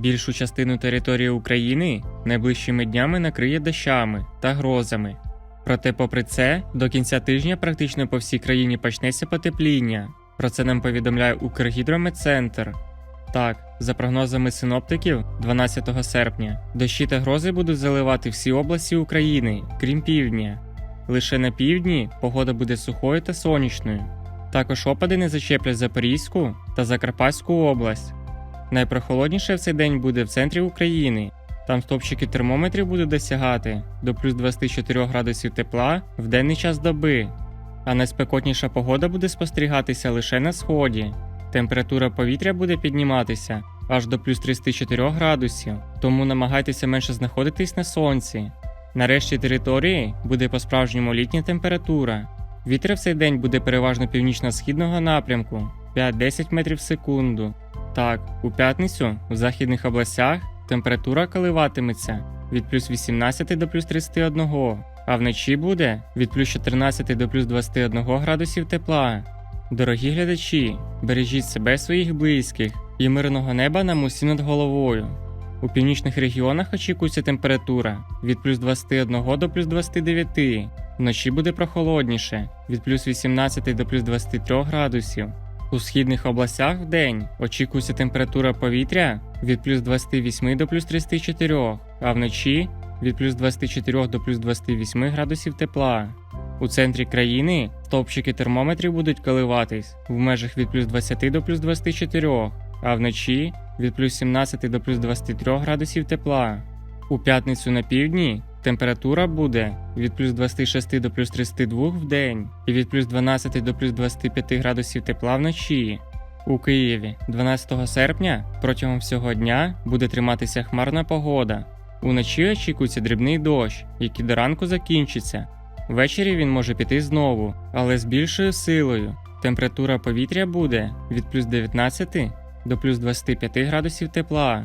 Більшу частину території України найближчими днями накриє дощами та грозами. Проте, попри це, до кінця тижня практично по всій країні почнеться потепління. Про це нам повідомляє Укргідрометцентр. Так, за прогнозами синоптиків, 12 серпня дощі та грози будуть заливати всі області України, крім півдня. Лише на півдні погода буде сухою та сонячною. Також опади не зачеплять Запорізьку та Закарпатську область. Найпрохолодніше в цей день буде в центрі України. Там стопчики термометрів будуть досягати до плюс 24 градусів тепла в денний час доби. А найспекотніша погода буде спостерігатися лише на сході. Температура повітря буде підніматися аж до плюс 34 градусів, тому намагайтеся менше знаходитись на сонці. Нарешті території буде по-справжньому літня температура. Вітер в цей день буде переважно північно-східного напрямку 5-10 метрів в секунду. Так, у п'ятницю в західних областях температура коливатиметься від плюс 18 до плюс 31, а вночі буде від плюс 14 до плюс 21 градусів тепла. Дорогі глядачі, бережіть себе своїх близьких і мирного неба нам усім над головою. У північних регіонах очікується температура від плюс 21 до плюс 29, вночі буде прохолодніше від плюс 18 до плюс 23 градусів. У східних областях в день очікується температура повітря від плюс 28 до плюс 34, а вночі від плюс 24 до плюс 28 градусів тепла. У центрі країни стовпчики термометрів будуть коливатись в межах від плюс 20 до плюс 24, а вночі від плюс 17 до плюс 23 градусів тепла. У п'ятницю на півдні температура буде від плюс 26 до плюс 32 в день і від плюс 12 до плюс 25 градусів тепла вночі. У Києві 12 серпня протягом всього дня буде триматися хмарна погода. Уночі очікується дрібний дощ, який до ранку закінчиться. Ввечері він може піти знову, але з більшою силою. Температура повітря буде від плюс 19 до плюс 25 градусів тепла.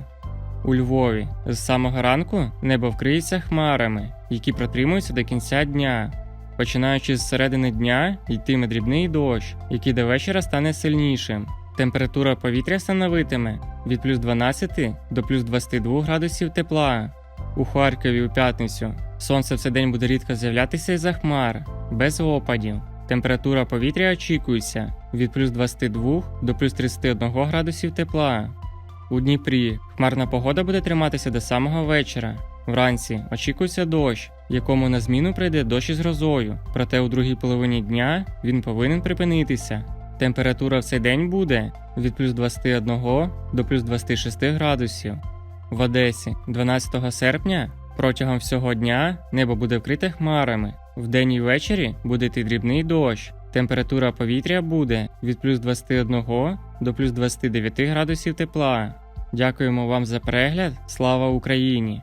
У Львові з самого ранку небо вкриється хмарами, які протримуються до кінця дня. Починаючи з середини дня, йтиме дрібний дощ, який до вечора стане сильнішим. Температура повітря становитиме від плюс 12 до плюс 22 градусів тепла. У Харкові у п'ятницю сонце в цей день буде рідко з'являтися із-за хмар, без опадів. Температура повітря очікується від плюс 22 до плюс 31 градусів тепла. У Дніпрі хмарна погода буде триматися до самого вечора. Вранці очікується дощ, якому на зміну прийде дощ із грозою, проте у другій половині дня він повинен припинитися. Температура в цей день буде від плюс 21 до плюс 26 градусів. В Одесі 12 серпня протягом всього дня небо буде вкрите хмарами. Вдень і ввечері буде йти дрібний дощ. Температура повітря буде від плюс 21 до плюс 29 градусів тепла. Дякуємо вам за перегляд. Слава Україні!